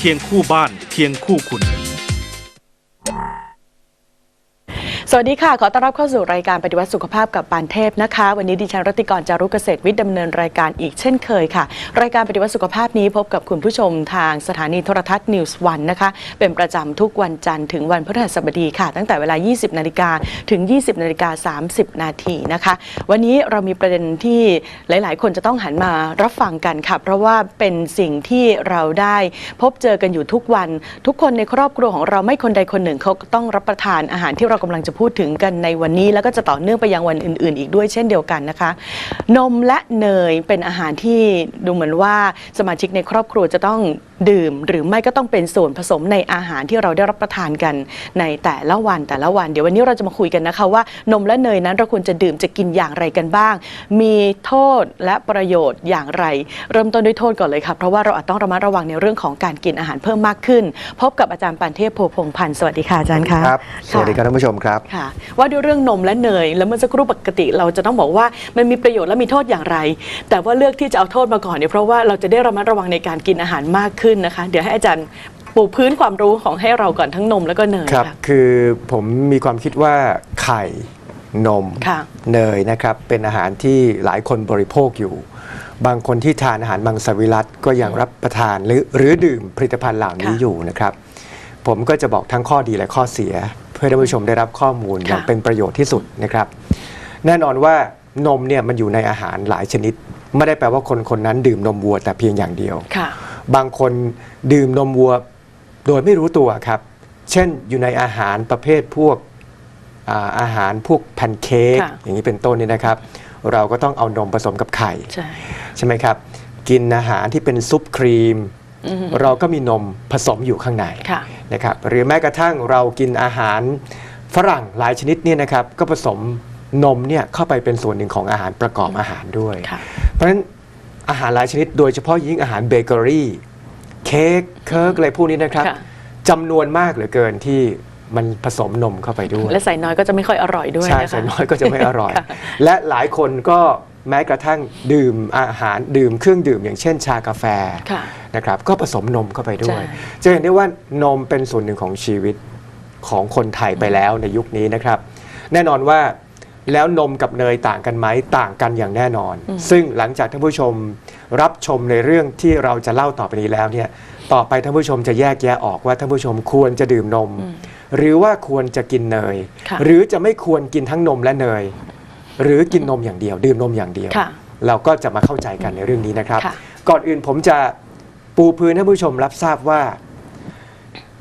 เคียงคู่บ้านเคียงคู่คุณ สวัสดีค่ะ ขอต้อนรับเข้าสู่รายการปฏิวัติสุขภาพกับปานเทพนะคะ วันนี้ดิฉันรัติกรจารุเกษตรวิทย์ดำเนินรายการอีกเช่นเคยค่ะ รายการปฏิวัติสุขภาพนี้พบกับคุณผู้ชมทางสถานีโทรทัศน์นิวส์วันนะคะ เป็นประจำทุกวันจันทร์ถึงวันพฤหัสบดีค่ะ ตั้งแต่เวลา 20 นาฬิกาถึง 20 นาฬิกา 30 นาทีนะคะ วันนี้เรามีประเด็นที่หลาย ๆ คนจะต้องหันมารับฟังกันค่ะ เพราะว่าเป็นสิ่งที่เราได้พบเจอกันอยู่ทุกวัน ทุกคนในครอบครัวของเราไม่คนใดคนหนึ่งเขาต้องรับประทานอาหารที่เรากำลังจะพูดถึงกันในวันนี้แล้วก็จะต่อเนื่องไปยังวันอื่น ๆ อีกด้วยเช่นเดียวกันนะคะ นมและเนยเป็นอาหารที่ดูเหมือนว่าสมาชิกในครอบครัวจะต้องดื่ม หรือไม่ก็ต้องเป็นส่วนผสมในอาหารที่เราได้รับประทานกันในแต่ละวันแต่ละวัน เดี๋ยววันนี้เราจะมาคุยกันนะคะว่านมและเนยนั้นเราควรจะดื่มจะกินอย่างไรกันบ้าง มีโทษและประโยชน์อย่างไร เริ่มต้นด้วยโทษก่อนเลยค่ะเพราะว่าเราอาจต้องระมัดระวังในเรื่องของการกินอาหารเพิ่มมากขึ้น พบกับอาจารย์ปานเทพโพพงพันธ์สวัสดีค่ะอาจารย์ค่ะครับสวัสดีครับท่านผู้ชมครับค่ะ ว่าด้วยเรื่องนมและเนย แล้วเมื่อสักครู่ปกติเราจะต้องบอกว่ามันมีประโยชน์และมีโทษอย่างไร แต่ว่าเลือกที่จะเอาโทษมาก่อนเนี่ยเพราะว่าเราจะได้ระมัดระวังในการกินอาหารมากขึ้นนะคะ เดี๋ยวให้อาจารย์ปูพื้นความรู้ของให้เราก่อนทั้งนมแล้วก็เนยครับค่ะคือผมมีความคิดว่าไข่นมค่ะเนยนะครับ เป็นอาหารที่หลายคนบริโภคอยู่ บางคนที่ทานอาหารมังสวิรัตก็ยังรับประทานหรือหรือดื่มผลิตภัณฑ์เหล่านี้ค่ะอยู่นะครับ ผมก็จะบอกทั้งข้อดีและข้อเสียเพื่อให้ท่านผู้ชมได้รับข้อมูลค่ะอย่างเป็นประโยชน์ที่สุดนะครับ แน่นอนว่านมเนี่ยมันอยู่ในอาหารหลายชนิด ไม่ได้แปลว่าคนคนนั้นดื่มนมวัวแต่เพียงอย่างเดียวค่ะบางคนดื่มนมวัวโดยไม่รู้ตัวครับ เช่นอยู่ในอาหารประเภทพวกอาอาหารพวกแพนเค้กค่ะอย่างนี้เป็นต้นนี่นะครับ เราก็ต้องเอานมผสมกับไข่ใช่ใช่ไหมครับ กินอาหารที่เป็นซุปครีมอือฮึเราก็มีนมผสมอยู่ข้างในค่ะ นะครับหรือแม้กระทั่งเรากินอาหารฝรั่งหลายชนิดเนี่ยนะครับก็ผสมนมเนี่ยเข้าไปเป็นส่วนหนึ่งของอาหารประกอบอาหารด้วยค่ะเพราะฉะนั้นอาหารหลายชนิดโดยเฉพาะยิ่งอาหารเบเกอรี่เค้กเคิร์กอะไรพวกนี้นะครับค่ะจำนวนมากเหลือเกินที่มันผสมนมเข้าไปด้วย และใส่น้อยก็จะไม่ค่อยอร่อยด้วยใช่นะคะใส่น้อยก็จะไม่อร่อยค่ะและหลายคนก็ แม้กระทั่งดื่มอาหารดื่มเครื่องดื่มอย่างเช่นชากาแฟค่ะ นะครับก็ผสมนมเข้าไปด้วย ใช่ จะเห็นได้ว่านมเป็นส่วนหนึ่งของชีวิตของคนไทยไปแล้วในยุคนี้นะครับ แน่นอนว่าแล้วนมกับเนยต่างกันไหมต่างกันอย่างแน่นอน ซึ่งหลังจากท่านผู้ชมรับชมในเรื่องที่เราจะเล่าต่อไปนี้แล้วเนี่ยต่อไปท่านผู้ชมจะแยกแยะออกว่าท่านผู้ชมควรจะดื่มนม หรือว่าควรจะกินเนย ค่ะ หรือจะไม่ควรกินทั้งนมและเนย หรือกินนมอย่างเดียว ดื่มนมอย่างเดียว ค่ะ เราก็จะมาเข้าใจกันในเรื่องนี้นะครับ ค่ะ ก่อนอื่นผมจะปูพื้นให้ผู้ชมรับทราบว่า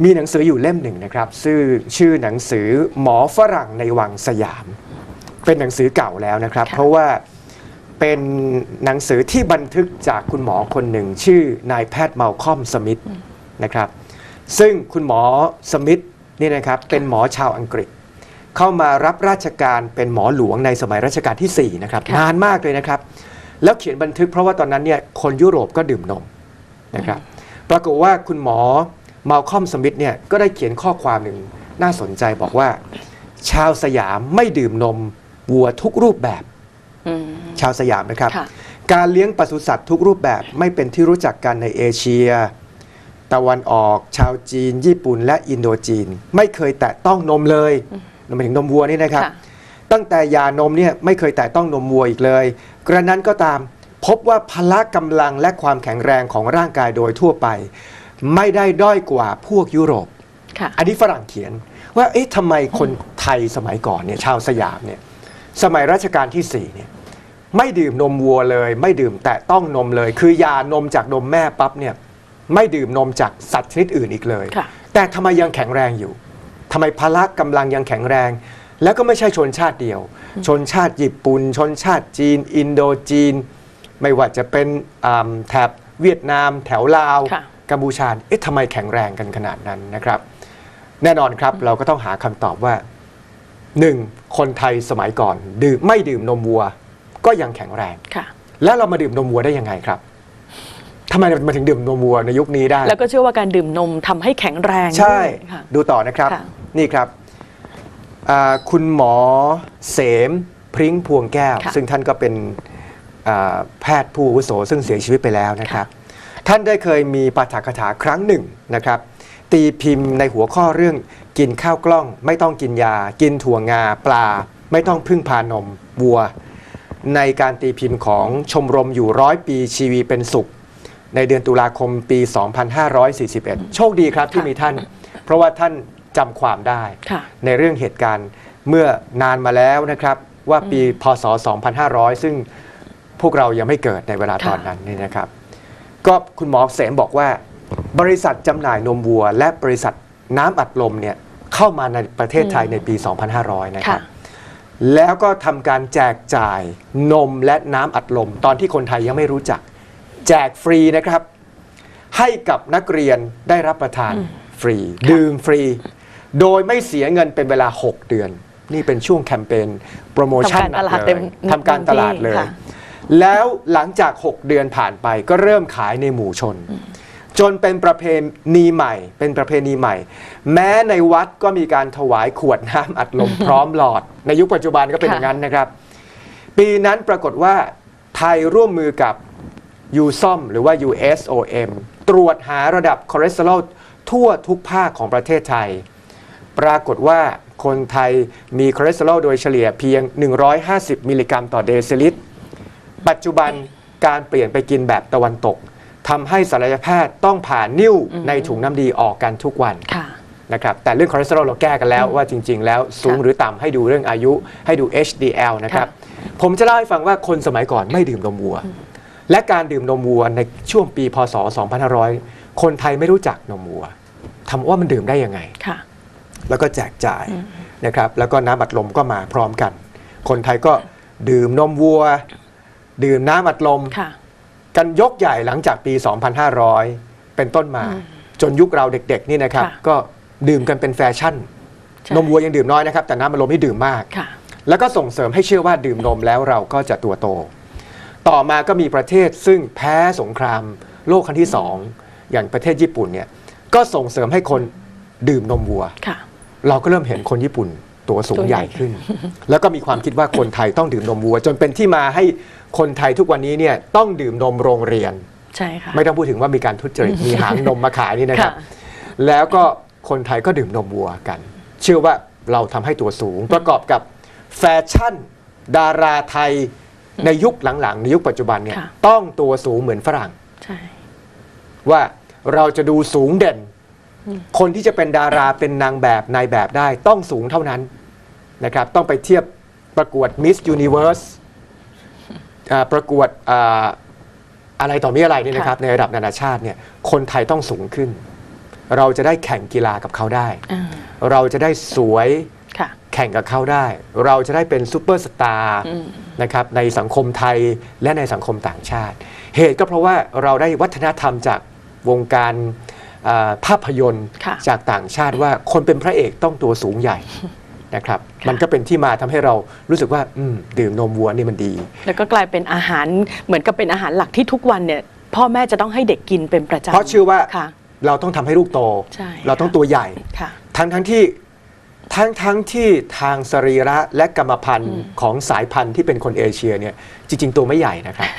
มีหนังสืออยู่เล่มหนึ่งนะครับชื่อชื่อหนังสือหมอฝรั่งในวังสยาม เป็นหนังสือเก่าแล้วนะครับ ค่ะ เพราะว่าเป็นหนังสือที่บันทึกจากคุณหมอคนหนึ่ง ชื่อนายแพทย์เมาคอมสมิธนะครับ ซึ่งคุณหมอสมิธนี่นะครับเป็นหมอชาวอังกฤษ เข้ามารับราชการเป็นหมอหลวงในสมัยรัชกาลที่ 4 นะครับค่ะนานมากเลยนะครับ แล้วเขียนบันทึกเพราะว่าตอนนั้นเนี่ยคนยุโรปก็ดื่มนมนะครับ ปรากฏว่าคุณหมอมาลคอมสมิธเนี่ยก็ได้เขียนข้อความหนึ่งน่าสนใจบอกว่า ชาวสยามไม่ดื่มนมวัวทุกรูปแบบอืมชาวสยามนะครับค่ะการเลี้ยงปศุสัตว์ทุกรูปแบบไม่เป็นที่รู้จักกันในเอเชีย ตะวันออก ชาวจีน ญี่ปุ่นและอินโดจีน ไม่เคยแตะต้องนมเลย นมายถึงนมวัวนี่นะครับค่ะตั้งแต่ยานมเนี่ยไม่เคยแตะต้องนมวัวอีกเลย กระนั้นก็ตามพบว่าพละกำลังและความแข็งแรงของร่างกายโดยทั่วไป ไม่ได้ด้อยกว่าพวกยุโรปค่ะอันนี้ฝรั่งเขียนว่าเอ๊ะทำไมคนไทยสมัยก่อนเนี่ยชาวสยามเนี่ยสมัยรัชกาลที่4เนี่ยไม่ดื่มนมวัวเลย ไม่ดื่มแตะต้องนมเลย คือยานมจากนมแม่ปั๊บเนี่ยไม่ดื่มนมจากสัตว์ชนิดอื่นอีกเลยค่ะแต่ทำไมยังแข็งแรงอยู่ ทำไมพละกำลังยังแข็งแรง แล้วก็ไม่ใช่ชนชาติเดียว ชนชาติญี่ปุ่น ชนชาติจีน อินโดจีน ไม่ว่าจะเป็นอ่าแถบเวียดนาม แถวลาวค่ะกัมพูชา เอ๊ะทำไมแข็งแรงกันขนาดนั้นนะครับ แน่นอนครับเราก็ต้องหาคำตอบว่าหนึ่งคนไทยสมัยก่อน ดื่มไม่ดื่มนมวัว ก็ยังแข็งแรงค่ะ แล้วเรามาดื่มนมวัวได้ยังไงครับทำไมมาถึงดื่มนมวัวในยุคนี้ได้ แล้วก็เชื่อว่าการดื่มนมทำให้แข็งแรงใช่ด้วยค่ะดูต่อนะครับค่ะ นี่ครับอ่าคุณหมอเสมพริ้งพวงแก้วค่ะซึ่งท่านก็เป็นอ่าแพทย์ผู้อาวุโสซึ่งเสียชีวิตไปแล้วนะครับ ท่านได้เคยมีปาฐกถาครั้งหนึ่งนะครับ ตีพิมพ์ในหัวข้อเรื่องกินข้าวกล้อง ไม่ต้องกินยา กินถั่วงาปลา ไม่ต้องพึ่งพานมวัว ในการตีพิมพ์ของชมรมอยู่ร้อยปีชีวีเป็นสุข ในเดือนตุลาคมปี 2541 โชคดีครับที่มีท่าน เพราะว่าท่าน จำความได้ค่ะในเรื่องเหตุการณ์เมื่อนานมาแล้วนะครับ ว่าปีพศ 2500 ซึ่งพวกเรายังไม่เกิดในเวลาค่ะตอนนั้นนี่นะครับ ก็คุณหมอเสมบอกว่า บริษัทจำหน่ายนมวัว และบริษัทน้ำอัดลมเนี่ยเข้ามาในประเทศไทยในปี 2500 นะคค่ะรับ แล้วก็ทำการแจกจ่ายนมและน้ำอัดลม ตอนที่คนไทยยังไม่รู้จัก แจกฟรีนะครับ ให้กับนักเรียนได้รับประทานฟรี ดื่มฟรี โดยไม่เสียเงินเป็นเวลา 6 เดือน นี่เป็นช่วงแคมเปญโปรโมชั่นทำการตลาดหนักเต็เลมยทำการตลาดเลยค่ะแล้วหลังจาก 6 เดือนผ่านไปก็เริ่มขายในหมู่ชน จนเป็นประเพณีใหม่ เป็นประเพณีใหม่ แม้ในวัดก็มีการถวายขวดน้ำอัดลมพร้อมหลอด ในยุคปัจจุบันก็เป็นค่ะอย่างนั้นนะครับ ปีนั้นปรากฏว่าไทยร่วมมือกับ USOM หรือว่า USOM ตรวจหาระดับคอเลสเตอรอลทั่วทุกภาคของประเทศไทย ปรากฏว่าคนไทยมีคอเลสเตอรอลโดยเฉลี่ยเพียง 150 มิลลิกรัมต่อเดซิลิตร ปัจจุบันการเปลี่ยนไปกินแบบตะวันตกทำให้ศัลยแพทย์ต้องผ่านนิ้วในถุงน้ำดีออกกันทุกวันค่ะนะครับแต่เรื่องคอเลสเตอรอลเราแก้กันแล้วว่าจริง ๆ แล้วสูงค่ะหรือต่ำให้ดูเรื่องอายุให้ดู HDL นะครับผมจะเล่าให้ฟังว่าคนสมัยก่อนไม่ดื่มนมวัว และการดื่มนมวัวในช่วงปีพศ 2500 คนไทยไม่รู้จักนมวัวทำว่ามันดื่มได้ยังไงค่ะ แล้วก็แจกจ่ายนะครับแล้วก็น้ำอัดลมก็มาพร้อมกัน คนไทยก็ดื่มนมวัว ดื่มน้ำอัดลม ค่ะ กันยกใหญ่หลังจากปี 2500 เป็นต้นมา จนยุคเราเด็กๆนี่นะครับ ค่ะก็ดื่มกันเป็นแฟชั่น ใช่ นมวัวยังดื่มน้อยนะครับ แต่น้ำอัดลมนี่ดื่มมาก ค่ะ แล้วก็ส่งเสริมให้เชื่อว่าดื่มนมแล้วเราก็จะตัวโต ต่อมาก็มีประเทศซึ่งแพ้สงคราม โลกครั้งที่สองอย่างประเทศญี่ปุ่นเนี่ยก็ส่งเสริมให้คนดื่มนมวัว ค่ะ เราก็เริ่มเห็นคนญี่ปุ่นตัวสูงตัวใหใหญ่ญ่ขึ้น แล้วก็มีความคิดว่าคนไทยต้องดื่มนมวัว จนเป็นที่มาให้คนไทยทุกวันนี้เนี่ยต้องดื่มนมโรงเรียน ใช่ค่ะ ไม่ต้องพูดถึงว่ามีการทุจริตมีหางนมมาขายนี่นะครับค่ะแล้วก็คนไทยก็ดื่มนมวัวกัน เชื่อว่าเราทำให้ตัวสูงประกอบกับแฟชั่น ดาราไทยในยุคหลังๆ ในยุคปัจจุบันเนี่ยค่ะต้องตัวสูงเหมือนฝรั่งใช่ว่าเราจะดูสูงเด่น คนที่จะเป็นดาราเป็นนางแบบนายแบบได้ต้องสูงเท่านั้นนะครับ ต้องไปเทียบประกวด Miss Universe อ่าประกวดอ่าอะไรต่อมีอะไรนี่นะครับ ในระดับนานาชาติเนี่ยคนไทยต้องสูงขึ้น เราจะได้แข่งกีฬากับเขาได้ อ่าเราจะได้สวยค่ะ แข่งกับเขาได้ เราจะได้เป็นซูเปอร์สตาร์อืม นะครับในสังคมไทยและในสังคมต่างชาติ เหตุก็เพราะว่าเราได้วัฒนธรรมจากวงการอ่า ภาพยนตร์ค่ะจากต่างชาติว่าคนเป็นพระเอกต้องตัวสูงใหญ่นะครับค่ะมันก็เป็นที่มาทำให้เรารู้สึกว่าอืมดื่มนมวัวนี่มันดี แล้วก็กลายเป็นอาหารเหมือนกับเป็นอาหารหลักที่ทุกวันเนี่ยพ่อแม่จะต้องให้เด็กกินเป็นประจำเพราะเชื่อว่าค่ะเราต้องทำให้ลูกโตใช่เราต้องตัวใหญ่ค่ะทั้งทั้งที่ทั้งทั้งที่ทางสรีระและกรรมพันธุ์ของสายพันธุ์ที่เป็นคนเอเชียเนี่ยจริง ๆ ตัวไม่ใหญ่นะครับ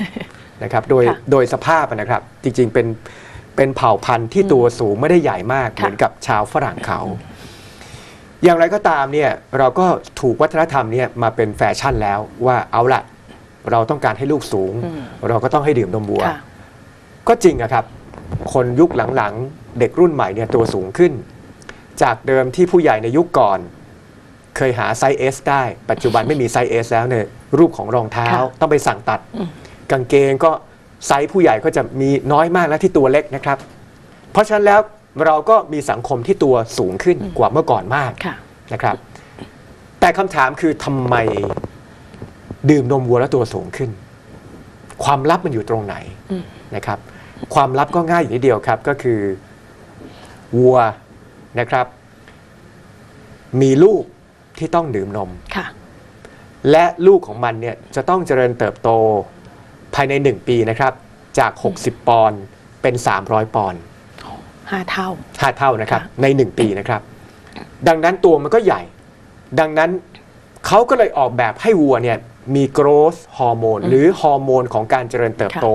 นะครับโดยค่ะโดยสภาพอะนะครับจริง ๆ เป็น เป็นเผ่าพันธุ์ที่ตัวสูงไม่ได้ใหญ่มากค่ะเหมือนกับชาวฝรั่งเขา อย่างไรก็ตามเนี่ยเราก็ถูกวัฒนธรรมเนี่ยมาเป็นแฟชั่นแล้วว่าเอาละเราต้องการให้ลูกสูงอืมเราก็ต้องให้ดื่มนมวัวค่ะก็จริงอะครับ คนยุคหลังๆ เด็กรุ่นใหม่เนี่ยตัวสูงขึ้น จากเดิมที่ผู้ใหญ่ในยุคก่อน เคยหาไซส์ S ได้ ปัจจุบันไม่มีไซส์ S แล้วเนี่ยรูปของรองเท้าค่ะต้องไปสั่งตัดอืมกางเกงก็ ไซส์ผู้ใหญ่ก็จะมีน้อยมากแล้วที่ตัวเล็กนะครับ เพราะฉะนั้นแล้วเราก็มีสังคมที่ตัวสูงขึ้นกว่าเมื่อก่อนมากค่ะนะครับ แต่คำถามคือทำไมดื่มนมวัวแล้วตัวสูงขึ้น ความลับมันอยู่ตรงไหนอืมนะครับ ความลับก็ง่ายอย่างนิดเดียวครับก็คือวัวนะครับ มีลูกที่ต้องดื่มนมค่ะและลูกของมันเนี่ยจะต้องเจริญเติบโต ภายใน 1 ปีนะครับ จาก 60 ปอนด์เป็น 300 ปอนด์ห้าเท่าห้าเท่านะครับค่ะใน 1 ปีนะครับ ดังนั้นตัวมันก็ใหญ่ ดังนั้นเขาก็เลยออกแบบให้วัวเนี่ยมี growth ฮอร์โมนหรือฮอร์โมนของการเจริญเติบโต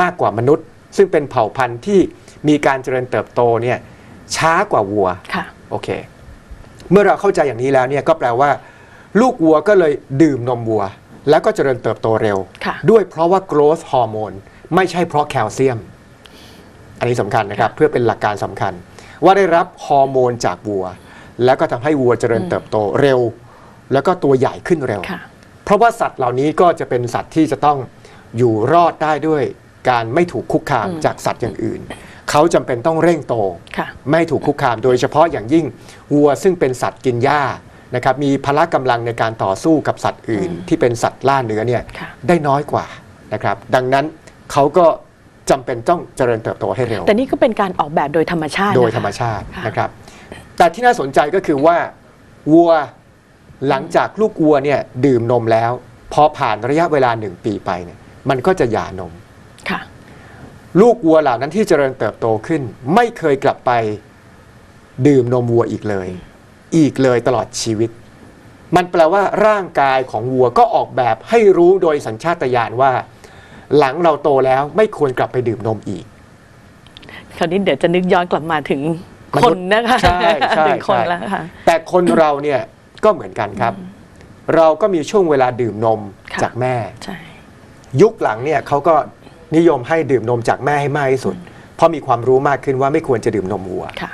มากกว่ามนุษย์ ซึ่งเป็นเผ่าพันธุ์ที่มีการเจริญเติบโตเนี่ยช้ากว่าวัวค่ะโอเค เมื่อเราเข้าใจอย่างนี้แล้วเนี่ยก็แปลว่า ลูกวัวก็เลยดื่มนมวัว แล้วก็เจริญเติบโตเร็วค่ะด้วยเพราะว่า growth hormone ไม่ใช่เพราะแคลเซียม อันนี้สำคัญนะครับ เพื่อเป็นหลักการสำคัญ ว่าได้รับฮอร์โมนจากวัว แล้วก็ทำให้วัวเจริญเติบโตเร็ว แล้วก็ตัวใหญ่ขึ้นเร็วค่ะเพราะว่าสัตว์เหล่านี้ก็จะเป็นสัตว์ที่จะต้องอยู่รอดได้ด้วยการไม่ถูกคุกคามอืมจากสัตว์อย่างอื่น เขาจำเป็นต้องเร่งโตค่ะไม่ถูกคุกคามโดยเฉพาะอย่างยิ่งวัวซึ่งเป็นสัตว์กินหญ้า นะครับมีพละกำลังในการต่อสู้กับสัตว์อื่นอืมที่เป็นสัตว์ล่าเนื้อเนี่ยค่ะได้น้อยกว่านะครับดังนั้นเขาก็จำเป็นต้องเจริญเติบโตให้เร็ว แต่นี่ก็เป็นการออกแบบโดยธรรมชาติ โดยนะคะธรรมชาติค่ะนะครับ แต่ที่น่าสนใจก็คือว่าวัวหลังจากลูกวัวเนี่ยดื่มนมแล้ว พอผ่านระยะเวลาหนึ่งปีไปเนี่ยมันก็จะหย่านมค่ะลูกวัวเหล่านั้นที่เจริญเติบโตขึ้น ไม่เคยกลับไปดื่มนมวัวอีกเลย อีกเลยตลอดชีวิต มันแปลว่าร่างกายของวัวก็ออกแบบให้รู้โดยสัญชาตญาณว่า หลังเราโตแล้วไม่ควรกลับไปดื่มนมอีก คราวนี้เดี๋ยวจะนึกย้อนกลับมาถึงมคนุนษย์นะคะใช่ใช่ถึงคนใช่แล้วค่ะแต่คนเราเนี่ยก็เหมือนกันครับ เราก็มีช่วงเวลาดื่มนมค่ะจากแม่ใช่ยุคหลังเนี่ยเขาก็นิยมให้ดื่มนมจากแม่ให้มากที่สุด เพราะมีความรู้มากขึ้นว่าไม่ควรจะดื่มนมวัวค่ะ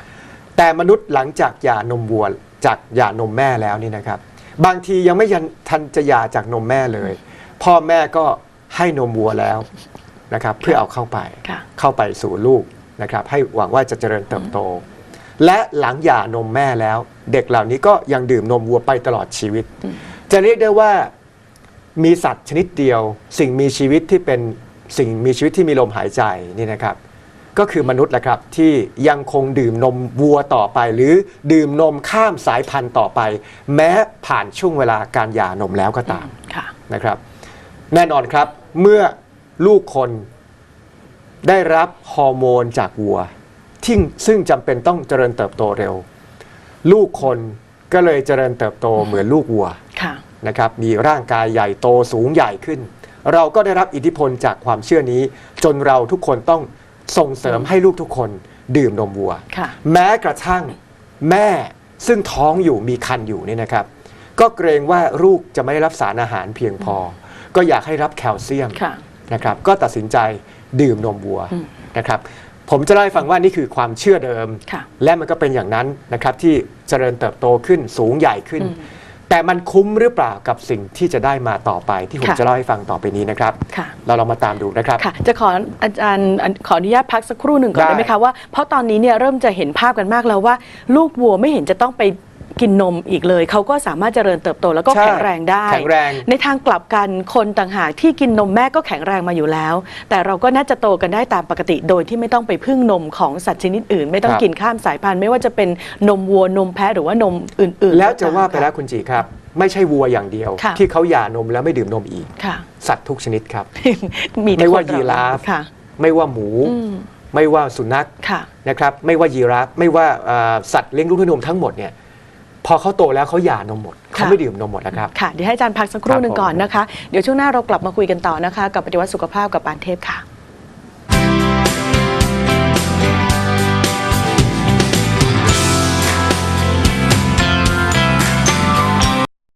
แต่มนุษย์หลังจากหย่านมวัว จากหย่านมแม่แล้วนี่นะครับ บางทียังไม่ยันทันจะหย่าจากนมแม่เลย พ่อแม่ก็ให้นมวัวแล้วนะครับ เพื่อเอาเข้าไปค่ะ เข้าไปสู่ลูกนะครับ ให้หวังว่าจะเจริญเติบโต และหลังหย่านมแม่แล้ว เด็กเหล่านี้ก็ยังดื่มนมวัวไปตลอดชีวิตอืมจะเรียกได้ว่ามีสัตว์ชนิดเดียว สิ่งมีชีวิตที่เป็นสิ่งมีชีวิตที่มีลมหายใจนี่นะครับ ก็คือมนุษย์แหละครับ ที่ยังคงดื่มนมวัวต่อไป หรือดื่มนมข้ามสายพันธุ์ต่อไป แม้ผ่านช่วงเวลาการหย่านมแล้วก็ตามค่ะนะครับ แน่นอนครับเมื่อลูกคนได้รับฮอร์โมนจากวัวที่ซึ่งจำเป็นต้องเจริญเติบโตเร็ว ลูกคนก็เลยเจริญเติบโตเหมือนลูกวัวค่ะนะครับมีร่างกายใหญ่โตสูงใหญ่ขึ้น เราก็ได้รับอิทธิพลจากความเชื่อนี้ จนเราทุกคนต้อง ส่งเสริมให้ลูกทุกคนดื่มนมวัว ค่ะแม้กระทั่งแม่ซึ่งท้องอยู่มีคันอยู่เนี่ยนะครับ ก็เกรงว่าลูกจะไม่ได้รับสารอาหารเพียงพอ ก็อยากให้รับแคลเซียมค่ะ นะครับ ก็ตัดสินใจดื่มนมวัวอืมนะครับ ผมจะเล่าให้ฟังว่านี่คือความเชื่อเดิม ค่ะและมันก็เป็นอย่างนั้นนะครับที่เจริญเติบโตขึ้นสูงใหญ่ขึ้น อืม แต่มันคุ้มหรือเปล่ากับสิ่งที่จะได้มาต่อไปที่ผมค่ะจะเล่าให้ฟังต่อไปนี้นะครับ ค่ะ เราลองมาตามดูนะครับ ค่ะจะขออาจารย์อันขออนุญาตพักสักครู่หนึ่งก่อนได้ได้ไหมคะว่าเพราะตอนนี้เนี่ยเริ่มจะเห็นภาพกันมากแล้วว่า ลูกวัวไม่เห็นจะต้องไป กินนมอีกเลย เขาก็สามารถเจริญเติบโตแล้วก็ใช่แข็งแรงได้ แข็งแรง ในทางกลับกันคนต่างหากที่กินนมแม่ก็แข็งแรงมาอยู่แล้ว แต่เราก็น่าจะโตกันได้ตามปกติโดยที่ไม่ต้องไปพึ่งนมของสัตว์ชนิดอื่น ไม่ต้องกินข้ามสายพันธุ์ไม่ว่าจะเป็นนมวัวนมแพะหรือว่านมอื่นๆแล้วจะว่าไปก็ตมแล้วคุณจีครับ ไม่ใช่วัวอย่างเดียว ค่ะ ที่เขาหย่านมแล้วไม่ดื่มนมอีก ค่ะ สัตว์ทุกชนิดครับ มีแต่ไม่ว่าคนเยีราฟ ค่ะ ไม่ว่าหมู อืมไม่ว่าสุนัขค่ะ นะครับ ไม่ว่ายีราฟ ไม่ว่าเอ่อสัตว์เลี้ยงลูกด้วยนมทั้งหมดเนี่ย พอเขาโตแล้วเขาหย่านมหมดเขาไม่ดื่มนมหมดนะครับ ค่ะ เดี๋ยวให้อาจารย์พักสักครู่หนึ่งครับผมก่อนนะคะ เดี๋ยวช่วงหน้าเรากลับมาคุยกันต่อนะคะ กับปฏิวัติสุขภาพกับปานเทพค่ะ